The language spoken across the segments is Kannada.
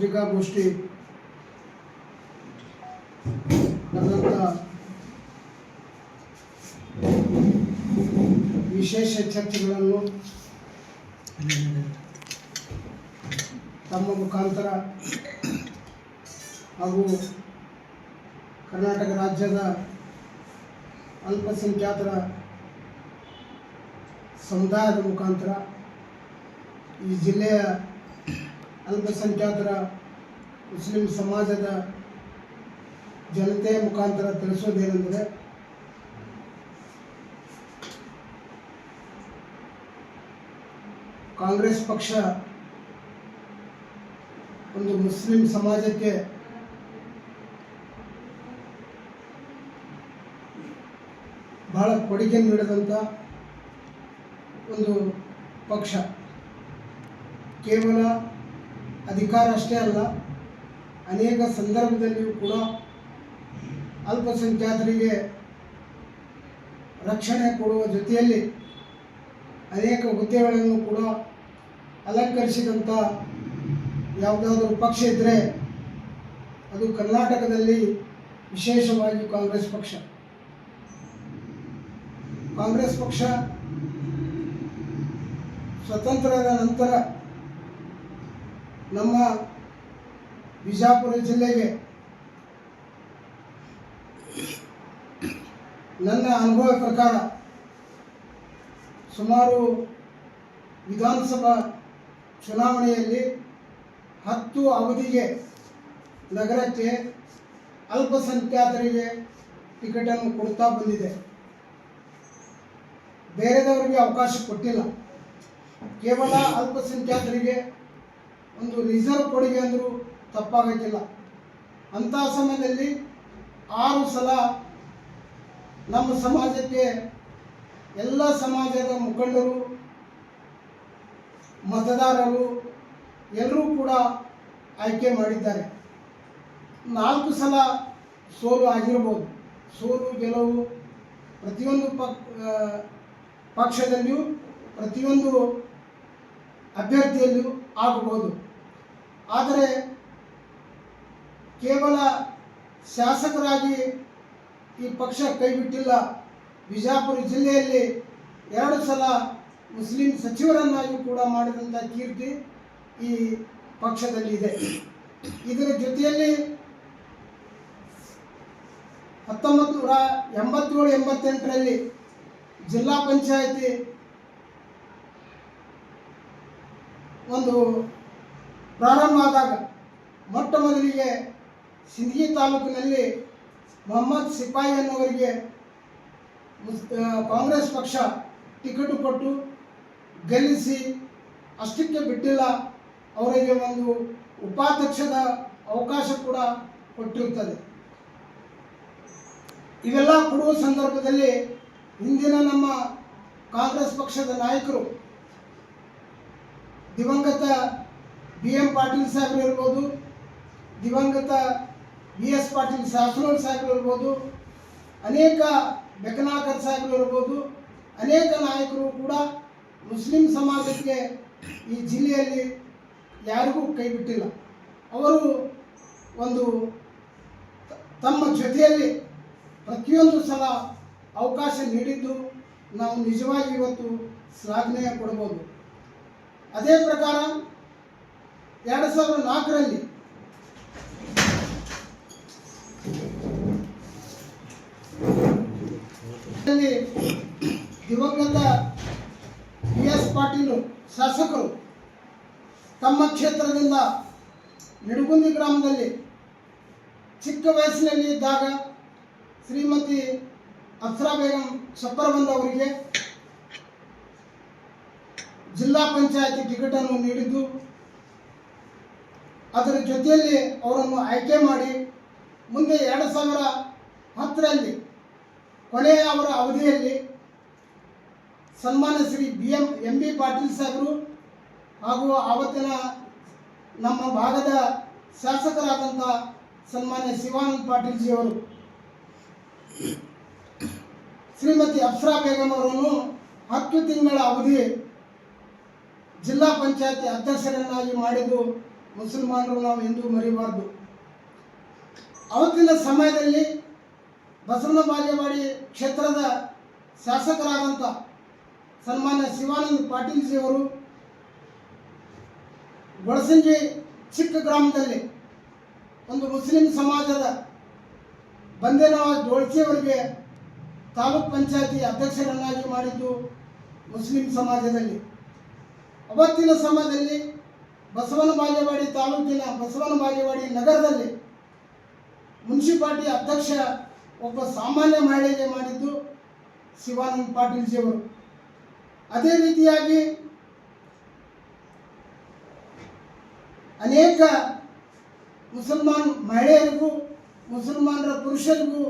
ಪತ್ರಿಕಾಗೋಷ್ಠಿ ನಡೆದಂಥ ವಿಶೇಷ ಚರ್ಚೆಗಳನ್ನು ತಮ್ಮ ಮುಖಾಂತರ ಹಾಗೂ ಕರ್ನಾಟಕ ರಾಜ್ಯದ ಅಲ್ಪಸಂಖ್ಯಾತರ ಸಮುದಾಯದ ಮುಖಾಂತರ ಈ ಜಿಲ್ಲೆಯ ಅಲ್ಪಸಂಖ್ಯಾತರ, ಮುಸ್ಲಿಂ ಸಮಾಜದ ಜನತೆಯ ಮುಖಾಂತರ ತಿಳಿಸೋದೇನೆಂದರೆ, ಕಾಂಗ್ರೆಸ್ ಪಕ್ಷ ಒಂದು ಮುಸ್ಲಿಂ ಸಮಾಜಕ್ಕೆ ಬಹಳ ಕೊಡುಗೆ ನೀಡಿದಂಥ ಒಂದು ಪಕ್ಷ. ಕೇವಲ ಅಧಿಕಾರ ಅಷ್ಟೇ ಅಲ್ಲ, ಅನೇಕ ಸಂದರ್ಭದಲ್ಲಿಯೂ ಕೂಡ ಅಲ್ಪಸಂಖ್ಯಾತರಿಗೆ ರಕ್ಷಣೆ ಕೊಡುವ ಜೊತೆಯಲ್ಲಿ ಅನೇಕ ಹುದ್ದೆಗಳನ್ನು ಕೂಡ ಅಲಂಕರಿಸಿದಂಥ ಯಾವುದಾದ್ರೂ ಪಕ್ಷ ಇದ್ದರೆ ಅದು ಕರ್ನಾಟಕದಲ್ಲಿ ವಿಶೇಷವಾಗಿ ಕಾಂಗ್ರೆಸ್ ಪಕ್ಷ. ಕಾಂಗ್ರೆಸ್ ಪಕ್ಷ ಸ್ವತಂತ್ರದ ನಂತರ ನಮ್ಮ ಬಿಜಾಪುರ ಜಿಲ್ಲೆಗೆ ನನ್ನ ಅನುಭವ ಪ್ರಕಾರ ಸುಮಾರು ವಿಧಾನಸಭಾ ಚುನಾವಣೆಯಲ್ಲಿ ಹತ್ತು ಅವಧಿಗೆ ನಗರಕ್ಕೆ ಅಲ್ಪಸಂಖ್ಯಾತರಿಗೆ ಟಿಕೆಟನ್ನು ಕೊಡ್ತಾ ಬಂದಿದೆ. ಬೇರೆದವರಿಗೆ ಅವಕಾಶ ಕೊಟ್ಟಿಲ್ಲ. ಕೇವಲ ಅಲ್ಪಸಂಖ್ಯಾತರಿಗೆ ಒಂದು ರಿಸರ್ವ್ ಕೊಡುಗೆ ಅಂದರೂ ತಪ್ಪಾಗೋಕ್ಕಿಲ್ಲ ಅಂಥ ಸಮಯದಲ್ಲಿ ಆರು ಸಲ ನಮ್ಮ ಸಮಾಜಕ್ಕೆ ಎಲ್ಲ ಸಮಾಜದ ಮುಖಂಡರು, ಮತದಾರರು ಎಲ್ಲರೂ ಕೂಡ ಆಯ್ಕೆ ಮಾಡಿದ್ದಾರೆ. ನಾಲ್ಕು ಸಲ ಸೋಲು ಆಗಿರ್ಬೋದು. ಸೋಲು, ಗೆಲುವು ಪ್ರತಿಯೊಂದು ಪಕ್ ಪಕ್ಷದಲ್ಲಿಯೂ ಪ್ರತಿಯೊಂದು ಅಭ್ಯರ್ಥಿಯಲ್ಲಿಯೂ ಆಗಬಹುದು ಆದರೆ ಕೇವಲ ಶಾಸಕರಾಗಿ ಈ ಪಕ್ಷ ಕೈಬಿಟ್ಟಿಲ್ಲ ಬಿಜಾಪುರ ಜಿಲ್ಲೆಯಲ್ಲಿ ಎರಡು ಸಲ ಮುಸ್ಲಿಂ ಸಚಿವರನ್ನಾಗಿ ಕೂಡ ಮಾಡಿದಂಥ ಕೀರ್ತಿ ಈ ಪಕ್ಷದಲ್ಲಿ ಇದೆ ಇದರ ಜೊತೆಯಲ್ಲಿ ಹತ್ತೊಂಬತ್ತು ನೂರ ಎಂಬತ್ತೇಳು ಎಂಬತ್ತೆಂಟರಲ್ಲಿ ಜಿಲ್ಲಾ ಪಂಚಾಯತಿ ಒಂದು ಪ್ರಾರಂಭ ಆದಾಗ ಮೊಟ್ಟ ಮೊದಲಿಗೆ ಸಿಂದಗಿ ತಾಲೂಕಿನಲ್ಲಿ ಮೊಹಮ್ಮದ್ ಸಿಪಾಯಿ ಅನ್ನೋವರಿಗೆ ಕಾಂಗ್ರೆಸ್ ಪಕ್ಷ ಟಿಕೆಟ್ ಕೊಟ್ಟು ಗೆಲ್ಲಿಸಿ ಅಷ್ಟಕ್ಕೆ ಬಿಟ್ಟಿಲ್ಲ, ಅವರಿಗೆ ಒಂದು ಉಪಾಧ್ಯಕ್ಷದ ಅವಕಾಶ ಕೂಡ ಕೊಟ್ಟಿರುತ್ತದೆ. ಇವೆಲ್ಲ ಕೊಡುವ ಸಂದರ್ಭದಲ್ಲಿ ಹಿಂದಿನ ನಮ್ಮ ಕಾಂಗ್ರೆಸ್ ಪಕ್ಷದ ನಾಯಕರು ದಿವಂಗತ ಬಿ ಎಂ ಪಾಟೀಲ್ ಸಾಹೇಬರು ಇರ್ಬೋದು, ದಿವಂಗತ ಬಿ ಎಸ್ ಪಾಟೀಲ್ ಶಾಸನೂರ್ ಸಾಹೇಬರು ಇರ್ಬೋದು, ಅನೇಕ ಬೆಕನಾಕರ್ ಸಾಹೇಬರು ಇರ್ಬೋದು, ಅನೇಕ ನಾಯಕರು ಕೂಡ ಮುಸ್ಲಿಂ ಸಮಾಜಕ್ಕೆ ಈ ಜಿಲ್ಲೆಯಲ್ಲಿ ಯಾರಿಗೂ ಕೈ ಬಿಟ್ಟಿಲ್ಲ. ಅವರು ಒಂದು ತಮ್ಮ ಜೊತೆಯಲ್ಲಿ ಪ್ರತಿಯೊಂದು ಸಲ ಅವಕಾಶ ನೀಡಿದ್ದು ನಾವು ನಿಜವಾಗಿ ಇವತ್ತು ಶ್ಲಾಘನೆ ಕೊಡ್ಬೋದು ಅದೇ ಪ್ರಕಾರ ಎರಡು ಸಾವಿರದ ನಾಲ್ಕರಲ್ಲಿ ದಿವಂಗತ ಬಿ ಎಸ್ ಪಾಟೀಲು ಶಾಸಕರು ತಮ್ಮ ಕ್ಷೇತ್ರದಿಂದ ನಿಡುಗುಂದಿ ಗ್ರಾಮದಲ್ಲಿ ಚಿಕ್ಕ ವಯಸ್ಸಿನಲ್ಲಿ ಇದ್ದಾಗ ಶ್ರೀಮತಿ ಅಫ್ರಾ ಬೇಗಂ ಸಪ್ಪರಬಂದ್ ಅವರಿಗೆ ಜಿಲ್ಲಾ ಪಂಚಾಯತಿ ಟಿಕೆಟನ್ನು ನೀಡಿದ್ದು. ಅದರ ಜೊತೆಯಲ್ಲಿ ಅವರನ್ನು ಆಯ್ಕೆ ಮಾಡಿ ಮುಂದೆ ಎರಡು ಸಾವಿರ ಹತ್ತರಲ್ಲಿ ಕೊನೆಯ ಅವರ ಅವಧಿಯಲ್ಲಿ ಸನ್ಮಾನ್ಯ Shri B M M B Patil ಸಾಹೇಬರು ಹಾಗೂ ಆವತ್ತಿನ ನಮ್ಮ ಭಾಗದ ಶಾಸಕರಾದಂಥ ಸನ್ಮಾನ್ಯ ಶಿವಾನಂದ ಪಾಟೀಲ್ಜಿಯವರು ಶ್ರೀಮತಿ ಅಪ್ಸರಾ ಬೇಗಂ ಅವರನ್ನು ಹತ್ತು ತಿಂಗಳ ಅವಧಿ ಜಿಲ್ಲಾ ಪಂಚಾಯತಿ ಅಧ್ಯಕ್ಷರನ್ನಾಗಿ ಮಾಡಿದ್ದು ಮುಸಲ್ಮಾನರು ನಾವು ಎಂದೂ ಮರಿಬಾರ್ದು. ಅವತ್ತಿನ ಸಮಯದಲ್ಲಿ ಬಸವನ ಬಾಗೇವಾಡಿ ಕ್ಷೇತ್ರದ ಶಾಸಕರಾದಂಥ ಸನ್ಮಾನ್ಯ ಶಿವಾನಂದ ಪಾಟೀಲ್ಜಿಯವರು ಗೊಳಸಂಗಿ ಚಿಕ್ಕ ಗ್ರಾಮದಲ್ಲಿ ಒಂದು ಮುಸ್ಲಿಂ ಸಮಾಜದ ಬಂದೇನವ ಜೋಳ್ಸಿಯವರಿಗೆ ತಾಲೂಕ್ ಪಂಚಾಯತಿ ಅಧ್ಯಕ್ಷರನ್ನಾಗಿ ಮಾಡಿದ್ದು ಮುಸ್ಲಿಂ ಸಮಾಜದಲ್ಲಿ. ಅವತ್ತಿನ ಸಮಯದಲ್ಲಿ ಬಸವನ ಬಾಗೇವಾಡಿ ತಾಲೂಕಿನ ಬಸವನ ಬಾಗೇವಾಡಿ ನಗರದಲ್ಲಿ ಮುನ್ಸಿಪಾಲ್ಟಿ ಅಧ್ಯಕ್ಷ ಒಬ್ಬ ಸಾಮಾನ್ಯ ಮಹಿಳೆಗೆ ಮಾಡಿದ್ದು ಶಿವಾನಂದ ಪಾಟೀಲ್ಜಿಯವರು. ಅದೇ ರೀತಿಯಾಗಿ ಅನೇಕ ಮುಸಲ್ಮಾನ್ ಮಹಿಳೆಯರಿಗೂ, ಮುಸಲ್ಮಾನರ ಪುರುಷರಿಗೂ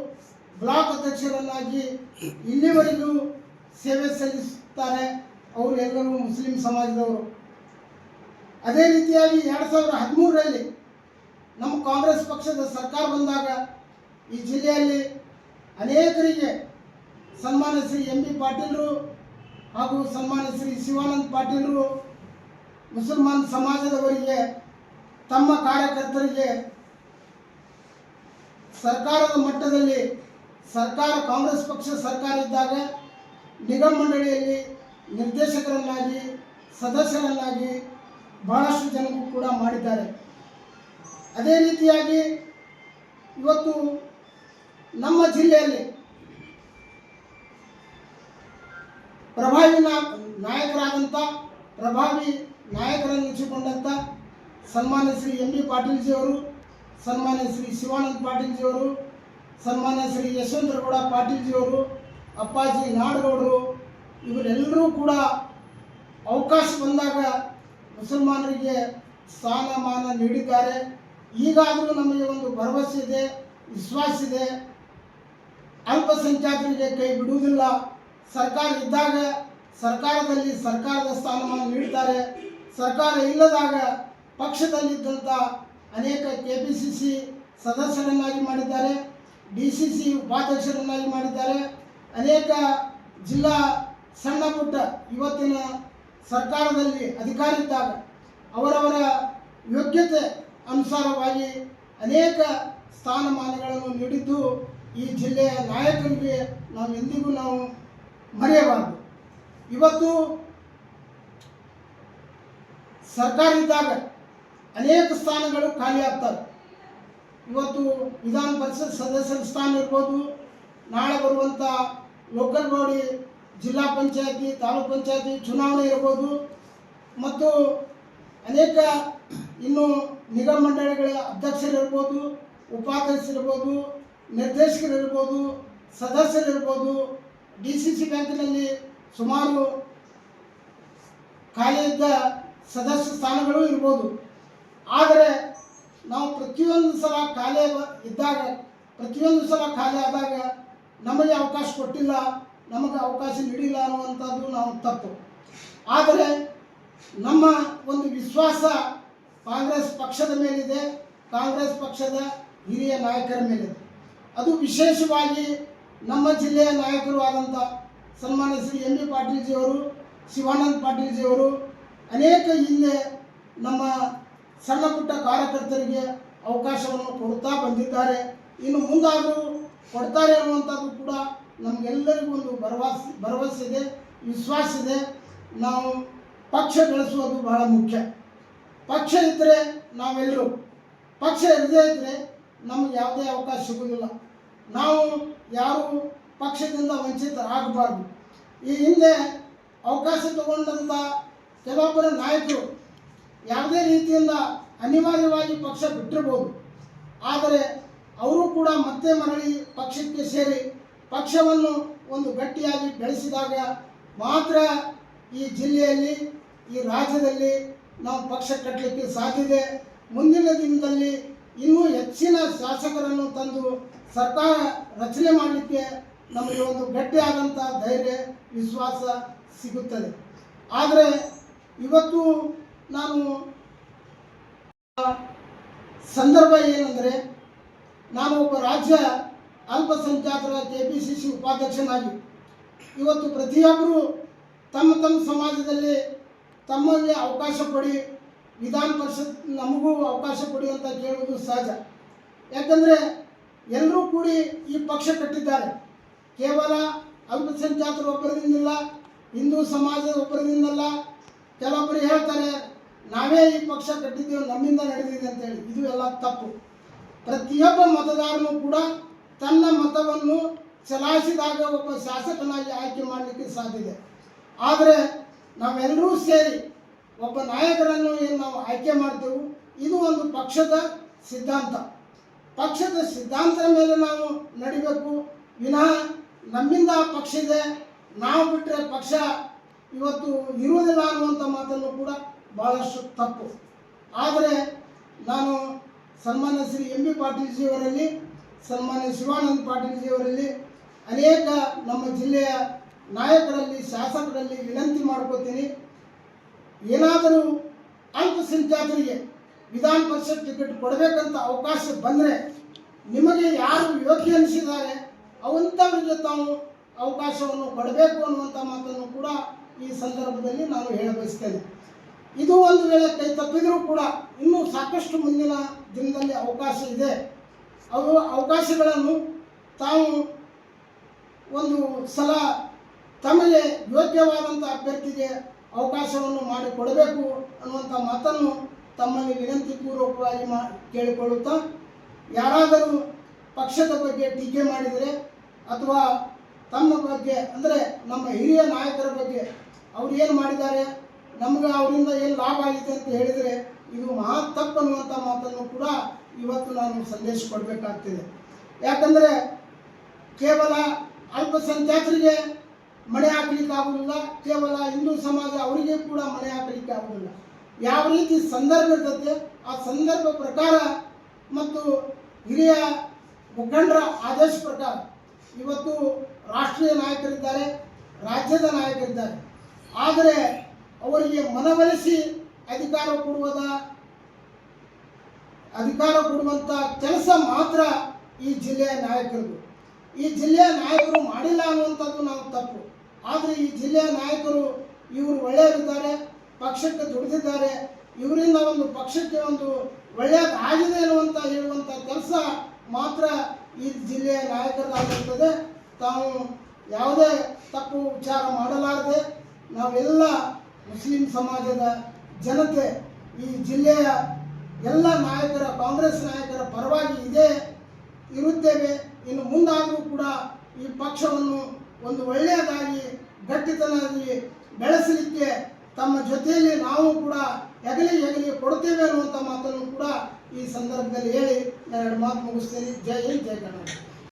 ಬ್ಲಾಕ್ ಅಧ್ಯಕ್ಷರನ್ನಾಗಿ ಇಲ್ಲಿವರೆಗೂ ಸೇವೆ ಸಲ್ಲಿಸುತ್ತಾರೆ. ಅವರು ಎಲ್ಲರೂ ಮುಸ್ಲಿಂ ಸಮಾಜದವರು. ಅದೇ ರೀತಿಯಾಗಿ ಎರಡು ಸಾವಿರ ಹದಿಮೂರರಲ್ಲಿ ನಮ್ಮ ಕಾಂಗ್ರೆಸ್ ಪಕ್ಷದ ಸರ್ಕಾರ ಬಂದಾಗ ಈ ಜಿಲ್ಲೆಯಲ್ಲಿ ಅನೇಕರಿಗೆ ಸನ್ಮಾನ್ಯ ಶ್ರೀ ಎಂ ಬಿ ಪಾಟೀಲರು ಹಾಗೂ ಸನ್ಮಾನ ಶ್ರೀ ಶಿವಾನಂದ ಪಾಟೀಲರು ಮುಸಲ್ಮಾನ್ ಸಮಾಜದವರಿಗೆ, ತಮ್ಮ ಕಾರ್ಯಕರ್ತರಿಗೆ, ಸರ್ಕಾರದ ಮಟ್ಟದಲ್ಲಿ ಸರ್ಕಾರ, ಕಾಂಗ್ರೆಸ್ ಪಕ್ಷ ಸರ್ಕಾರ ಇದ್ದಾಗ ನಿಗಮ ಮಂಡಳಿಯಲ್ಲಿ ನಿರ್ದೇಶಕರನ್ನಾಗಿ, ಸದಸ್ಯರನ್ನಾಗಿ ಬಹಳಷ್ಟು ಜನರು ಕೂಡ ಮಾಡಿದ್ದಾರೆ. ಅದೇ ರೀತಿಯಾಗಿ ಇವತ್ತು ನಮ್ಮ ಜಿಲ್ಲೆಯಲ್ಲಿ ಪ್ರಭಾವಿ ನಾಯಕರಾದಂಥ, ಪ್ರಭಾವಿ ನಾಯಕರನ್ನಿಸಿಕೊಂಡಂಥ ಸನ್ಮಾನ್ಯ ಶ್ರೀ ಎಂ ಬಿ ಪಾಟೀಲ್ಜಿಯವರು, ಸನ್ಮಾನ್ಯ ಶ್ರೀ ಶಿವಾನಂದ ಪಾಟೀಲ್ಜಿಯವರು, ಸನ್ಮಾನ್ಯ ಶ್ರೀ ಯಶವಂತರಗೌಡ ಪಾಟೀಲ್ಜಿಯವರು, ಅಪ್ಪಾಜಿ ನಾಡಗೌಡರು, ಇವರೆಲ್ಲರೂ ಕೂಡ ಅವಕಾಶ ಬಂದಾಗ ಮುಸಲ್ಮಾನರಿಗೆ ಸ್ಥಾನಮಾನ ನೀಡಿದ್ದಾರೆ. ಈಗಾದರೂ ನಮಗೆ ಒಂದು ಭರವಸೆ ಇದೆ, ವಿಶ್ವಾಸ ಇದೆ. ಅಲ್ಪಸಂಖ್ಯಾತರಿಗೆ ಕೈ ಬಿಡುವುದಿಲ್ಲ. ಸರ್ಕಾರ ಇದ್ದಾಗ ಸರ್ಕಾರದಲ್ಲಿ ಸರ್ಕಾರದ ಸ್ಥಾನಮಾನ ನೀಡ್ತಾರೆ. ಸರ್ಕಾರ ಇಲ್ಲದಾಗ ಪಕ್ಷದಲ್ಲಿದ್ದಂಥ ಅನೇಕ ಕೆ ಪಿ ಸಿ ಸಿ ಸದಸ್ಯರನ್ನಾಗಿ ಮಾಡಿದ್ದಾರೆ. ಡಿ ಸಿ ಸಿ ಉಪಾಧ್ಯಕ್ಷರನ್ನಾಗಿ ಮಾಡಿದ್ದಾರೆ. ಅನೇಕ ಜಿಲ್ಲಾ ಸಣ್ಣ ಪುಟ್ಟ ಇವತ್ತಿನ ಸರ್ಕಾರದಲ್ಲಿ ಅಧಿಕಾರ ಇದ್ದಾಗ ಅವರವರ ಯೋಗ್ಯತೆ ಅನುಸಾರವಾಗಿ ಅನೇಕ ಸ್ಥಾನಮಾನಗಳನ್ನು ನೀಡಿದ್ದು ಈ ಜಿಲ್ಲೆಯ ನಾಯಕರಿಗೆ ನಾವು ಎಂದಿಗೂ ನಾವು ಮರೆಯಬಾರದು. ಇವತ್ತು ಸರ್ಕಾರ ಇದ್ದಾಗ ಅನೇಕ ಸ್ಥಾನಗಳು ಖಾಲಿ ಆಗ್ತವೆ ಇವತ್ತು ವಿಧಾನ ಪರಿಷತ್ ಸದಸ್ಯರ ಸ್ಥಾನ ಇರ್ಬೋದು, ನಾಳೆ ಬರುವಂಥ ಲೋಕಲ್ ಬಾಡಿ ಜಿಲ್ಲಾ ಪಂಚಾಯತಿ, ತಾಲೂಕ್ ಪಂಚಾಯತಿ ಚುನಾವಣೆ ಇರ್ಬೋದು. ಮತ್ತು ಅನೇಕ ಇನ್ನು ನಿಗಮ ಮಂಡಳಿಗಳ ಅಧ್ಯಕ್ಷರಿರ್ಬೋದು, ಉಪಾಧ್ಯಕ್ಷರಿರ್ಬೋದು, ನಿರ್ದೇಶಕರಿರ್ಬೋದು, ಸದಸ್ಯರಿರ್ಬೋದು. ಡಿ ಸಿ ಸಿ ಬ್ಯಾಂಕಿನಲ್ಲಿ ಸುಮಾರು ಖಾಲಿ ಇದ್ದ ಸದಸ್ಯ ಸ್ಥಾನಗಳು ಇರ್ಬೋದು. ಆದರೆ ನಾವು ಪ್ರತಿಯೊಂದು ಸಲ ಖಾಲಿ ಇದ್ದಾಗ, ಪ್ರತಿಯೊಂದು ಸಲ ಖಾಲಿ ಆದಾಗ ನಮಗೆ ಅವಕಾಶ ಕೊಟ್ಟಿಲ್ಲ. ನಮಗೆ ಅವಕಾಶ ನೀಡಿಲ್ಲ ಅನ್ನುವಂಥದ್ದು ನಾವು ತಪ್ಪು. ಆದರೆ ನಮ್ಮ ಒಂದು ವಿಶ್ವಾಸ ಕಾಂಗ್ರೆಸ್ ಪಕ್ಷದ ಮೇಲಿದೆ, ಕಾಂಗ್ರೆಸ್ ಪಕ್ಷದ ಹಿರಿಯ ನಾಯಕರ ಮೇಲಿದೆ. ಅದು ವಿಶೇಷವಾಗಿ ನಮ್ಮ ಜಿಲ್ಲೆಯ ನಾಯಕರು ಆದಂಥ ಸನ್ಮಾನ್ಯ ಶ್ರೀ ಎಂ ಬಿ ಪಾಟೀಲ್ಜಿಯವರು, ಶಿವಾನಂದ ಪಾಟೀಲ್ಜಿಯವರು, ಅನೇಕ ಹಿಂದೆ ನಮ್ಮ ಸಣ್ಣ ಪುಟ್ಟ ಕಾರ್ಯಕರ್ತರಿಗೆ ಅವಕಾಶವನ್ನು ಕೊಡ್ತಾ ಬಂದಿದ್ದಾರೆ. ಇನ್ನು ಮುಂದಾದರೂ ಕೊಡ್ತಾರೆ ಅನ್ನುವಂಥದ್ದು ಕೂಡ ನಮಗೆಲ್ಲರಿಗೂ ಒಂದು ಭರವಸೆ ಭರವಸೆ ಇದೆ, ವಿಶ್ವಾಸ ಇದೆ. ನಾವು ಪಕ್ಷ ಬೆಳೆಸುವುದು ಬಹಳ ಮುಖ್ಯ. ಪಕ್ಷ ಇದ್ದರೆ ನಾವೆಲ್ಲರೂ, ಪಕ್ಷ ಇಲ್ಲದೇ ಇದ್ದರೆ ನಮಗೆ ಯಾವುದೇ ಅವಕಾಶ ಸಿಗುವುದಿಲ್ಲ ನಾವು ಯಾರು ಪಕ್ಷದಿಂದ ವಂಚಿತರಾಗಬಾರ್ದು. ಈ ಹಿಂದೆ ಅವಕಾಶ ತಗೊಂಡಂಥ ಕೆಲವೊಬ್ಬರ ನಾಯಕರು ಯಾವುದೇ ರೀತಿಯಿಂದ ಅನಿವಾರ್ಯವಾಗಿ ಪಕ್ಷ ಬಿಟ್ಟಿರ್ಬೋದು. ಆದರೆ ಅವರು ಕೂಡ ಮತ್ತೆ ಮರಳಿ ಪಕ್ಷಕ್ಕೆ ಸೇರಿ ಪಕ್ಷವನ್ನು ಒಂದು ಗಟ್ಟಿಯಾಗಿ ಬೆಳೆಸಿದಾಗ ಮಾತ್ರ ಈ ಜಿಲ್ಲೆಯಲ್ಲಿ, ಈ ರಾಜ್ಯದಲ್ಲಿ ನಾವು ಪಕ್ಷ ಕಟ್ಟಲಿಕ್ಕೆ ಸಾಧ್ಯತೆ ಮುಂದಿನ ದಿನದಲ್ಲಿ ಇನ್ನೂ ಹೆಚ್ಚಿನ ಶಾಸಕರನ್ನು ತಂದು ಸರ್ಕಾರ ರಚನೆ ಮಾಡಲಿಕ್ಕೆ ನಮಗೆ ಒಂದು ಗಟ್ಟಿಯಾದಂಥ ಧೈರ್ಯ, ವಿಶ್ವಾಸ ಸಿಗುತ್ತದೆ. ಆದರೆ ಇವತ್ತು ನಾನು ಸಂದರ್ಭ ಏನಂದರೆ, ನಾನು ಒಬ್ಬ ರಾಜ್ಯ ಅಲ್ಪಸಂಖ್ಯಾತರ ಕೆ ಪಿ ಸಿ ಸಿ ಉಪಾಧ್ಯಕ್ಷನಾಗಿ. ಇವತ್ತು ಪ್ರತಿಯೊಬ್ಬರು ತಮ್ಮ ತಮ್ಮ ಸಮಾಜದಲ್ಲಿ ತಮ್ಮಲ್ಲಿ ಅವಕಾಶ ಕೊಡಿ, ವಿಧಾನ ಪರಿಷತ್ ನಮಗೂ ಅವಕಾಶ ಕೊಡಿ ಅಂತ ಕೇಳುವುದು ಸಹಜ. ಯಾಕಂದರೆ ಎಲ್ಲರೂ ಕೂಡಿ ಈ ಪಕ್ಷ ಕಟ್ಟಿದ್ದಾರೆ. ಕೇವಲ ಅಲ್ಪಸಂಖ್ಯಾತರು ಒಬ್ಬರಿಂದಿಲ್ಲ ಹಿಂದೂ ಸಮಾಜದ ಒಬ್ಬರದಿಂದಲ್ಲ ಕೆಲವೊಬ್ಬರು ಹೇಳ್ತಾರೆ, ನಾವೇ ಈ ಪಕ್ಷ ಕಟ್ಟಿದ್ದೇವೆ, ನಮ್ಮಿಂದ ನಡೆದಿದೆ ಅಂತೇಳಿ ಇದು ಎಲ್ಲ ತಪ್ಪು. ಪ್ರತಿಯೊಬ್ಬ ಮತದಾರನು ಕೂಡ ತನ್ನ ಮತವನ್ನು ಚಲಾಯಿಸಿದಾಗ ಒಬ್ಬ ಶಾಸಕನಾಗಿ ಆಯ್ಕೆ ಮಾಡಲಿಕ್ಕೆ ಸಾಧ್ಯ ಆದರೆ ನಾವೆಲ್ಲರೂ ಸೇರಿ ಒಬ್ಬ ನಾಯಕರನ್ನು ಏನು ನಾವು ಆಯ್ಕೆ ಮಾಡ್ತೇವೆ? ಇದು ಒಂದು ಪಕ್ಷದ ಸಿದ್ಧಾಂತ. ಪಕ್ಷದ ಸಿದ್ಧಾಂತದ ಮೇಲೆ ನಾವು ನಡಿಬೇಕು. ವಿನಃ ನಮ್ಮಿಂದ ಪಕ್ಷ ಇದೆ. ನಾವು ಬಿಟ್ಟರೆ ಪಕ್ಷ ಇವತ್ತು ಇರುವುದಿಲ್ಲ ಅನ್ನುವಂಥ ಮಾತನ್ನು ಕೂಡ ಭಾಳಷ್ಟು ತಪ್ಪು. ಆದರೆ ನಾನು ಸನ್ಮಾನ್ಯ ಶ್ರೀ ಎಂ ಬಿ ಪಾಟೀಲ್ಜಿಯವರಲ್ಲಿ ಸನ್ಮಾನ್ಯ ಶಿವಾನಂದ ಪಾಟೀಲ್ಜಿಯವರಲ್ಲಿ ಅನೇಕ ನಮ್ಮ ಜಿಲ್ಲೆಯ ನಾಯಕರಲ್ಲಿ, ಶಾಸಕರಲ್ಲಿ ವಿನಂತಿ ಮಾಡ್ಕೋತೀನಿ. ಏನಾದರೂ ಅಲ್ಪಸಂಖ್ಯಾತರಿಗೆ ವಿಧಾನ ಪರಿಷತ್ ಟಿಕೆಟ್ ಕೊಡಬೇಕಂತ ಅವಕಾಶ ಬಂದರೆ ನಿಮಗೆ ಯಾರು ಯೋಗ್ಯ ಅನಿಸಿದ್ದಾರೆ ಅವಂಥವರಿಗೆ ತಾವು ಅವಕಾಶವನ್ನು ಕೊಡಬೇಕು ಅನ್ನುವಂಥ ಮಾತನ್ನು ಕೂಡ ಈ ಸಂದರ್ಭದಲ್ಲಿ ನಾನು ಹೇಳಬಯಸ್ತೇನೆ ಇದು ಒಂದು ವೇಳೆ ಕೈ ತಪ್ಪಿದರೂ ಕೂಡ ಇನ್ನೂ ಸಾಕಷ್ಟು ಮುಂದಿನ ದಿನದಲ್ಲಿ ಅವಕಾಶ ಇದೆ. ಅವು ಅವಕಾಶಗಳನ್ನು ತಾವು ಒಂದು ಸಲ ತಮಗೆ ಯೋಗ್ಯವಾದಂಥ ಅಭ್ಯರ್ಥಿಗೆ ಅವಕಾಶವನ್ನು ಮಾಡಿಕೊಡಬೇಕು ಅನ್ನುವಂಥ ಮಾತನ್ನು ತಮ್ಮಲ್ಲಿ ವಿನಂತಿ ಪೂರ್ವಕವಾಗಿ ಮಾ ಕೇಳಿಕೊಳ್ಳುತ್ತಾ, ಯಾರಾದರೂ ಪಕ್ಷದ ಬಗ್ಗೆ ಟೀಕೆ ಮಾಡಿದರೆ ಅಥವಾ ತಮ್ಮ ಬಗ್ಗೆ ಅಂದರೆ ನಮ್ಮ ಹಿರಿಯ ನಾಯಕರ ಬಗ್ಗೆ ಅವ್ರು ಏನು ಮಾಡಿದ್ದಾರೆ, ನಮಗೆ ಅವರಿಂದ ಏನು ಲಾಭ ಆಗಿದೆ ಅಂತ ಹೇಳಿದರೆ ಇದು ಮಹಾ ತಪ್ಪು ಅನ್ನುವಂಥ ಮಾತನ್ನು ಕೂಡ ಇವತ್ತು ನಾನು ಸಂದೇಶ ಕೊಡಬೇಕಾಗ್ತಿದೆ. ಯಾಕಂದರೆ ಕೇವಲ ಅಲ್ಪಸಂಖ್ಯಾತರಿಗೆ ಮನೆ ಹಾಕಲಿಕ್ಕೆ ಆಗುವುದಿಲ್ಲ ಕೇವಲ ಹಿಂದೂ ಸಮಾಜ ಅವರಿಗೆ ಕೂಡ ಮನೆ ಹಾಕಲಿಕ್ಕೆ ಆಗುವುದಿಲ್ಲ ಯಾವ ರೀತಿ ಸಂದರ್ಭ ಇರ್ತದೆ, ಆ ಸಂದರ್ಭ ಪ್ರಕಾರ ಮತ್ತು ಹಿರಿಯ ಮುಖಂಡರ ಆದೇಶ ಪ್ರಕಾರ ಇವತ್ತು ರಾಷ್ಟ್ರೀಯ ನಾಯಕರಿದ್ದಾರೆ, ರಾಜ್ಯದ ನಾಯಕರಿದ್ದಾರೆ. ಆದರೆ ಅವರಿಗೆ ಮನವೊಲಿಸಿ ಅಧಿಕಾರ ಕೊಡುವುದ ಅಧಿಕಾರ ಕೊಡುವಂಥ ಕೆಲಸ ಮಾತ್ರ ಈ ಜಿಲ್ಲೆಯ ನಾಯಕರದು. ಈ ಜಿಲ್ಲೆಯ ನಾಯಕರು ಮಾಡಿಲ್ಲ ಅನ್ನುವಂಥದ್ದು ನಾವು ತಪ್ಪು. ಆದರೆ ಈ ಜಿಲ್ಲೆಯ ನಾಯಕರು ಇವರು ಒಳ್ಳೆಯವರಿದ್ದಾರೆ, ಪಕ್ಷಕ್ಕೆ ದುಡಿದಿದ್ದಾರೆ. ಇವರಿಂದ ಒಂದು ಪಕ್ಷಕ್ಕೆ ಒಂದು ಒಳ್ಳೆಯದಾಗಿದೆ ಅನ್ನುವಂಥ ಹೇಳುವಂಥ ಕೆಲಸ ಮಾತ್ರ ಈ ಜಿಲ್ಲೆಯ ನಾಯಕರದಾಗಿರ್ತದೆ. ತಾವು ಯಾವುದೇ ತಪ್ಪು ವಿಚಾರ ಮಾಡಲಾರದೆ ನಾವೆಲ್ಲ ಮುಸ್ಲಿಂ ಸಮಾಜದ ಜನತೆ ಈ ಜಿಲ್ಲೆಯ ಎಲ್ಲ ನಾಯಕರ, ಕಾಂಗ್ರೆಸ್ ನಾಯಕರ ಪರವಾಗಿ ಇದೇ ಇರುತ್ತೇವೆ. ಇನ್ನು ಮುಂದಾದರೂ ಕೂಡ ಈ ಪಕ್ಷವನ್ನು ಒಂದು ಒಳ್ಳೆಯದಾಗಿ, ಗಟ್ಟಿತನದಲ್ಲಿ ಬೆಳೆಸಲಿಕ್ಕೆ ತಮ್ಮ ಜೊತೆಯಲ್ಲಿ ನಾವು ಕೂಡ ಹೆಗಲಿ ಹೆಗಲಿ ಕೊಡ್ತೇವೆ ಅನ್ನುವಂಥ ಮಾತನ್ನು ಕೂಡ ಈ ಸಂದರ್ಭದಲ್ಲಿ ಹೇಳಿ ಎರಡು ಮಾತು ಮುಗಿಸ್ತೇನೆ. ಜೈ ಹಿಂದ್, ಜೈ ಕರ್ನಾಟಕ.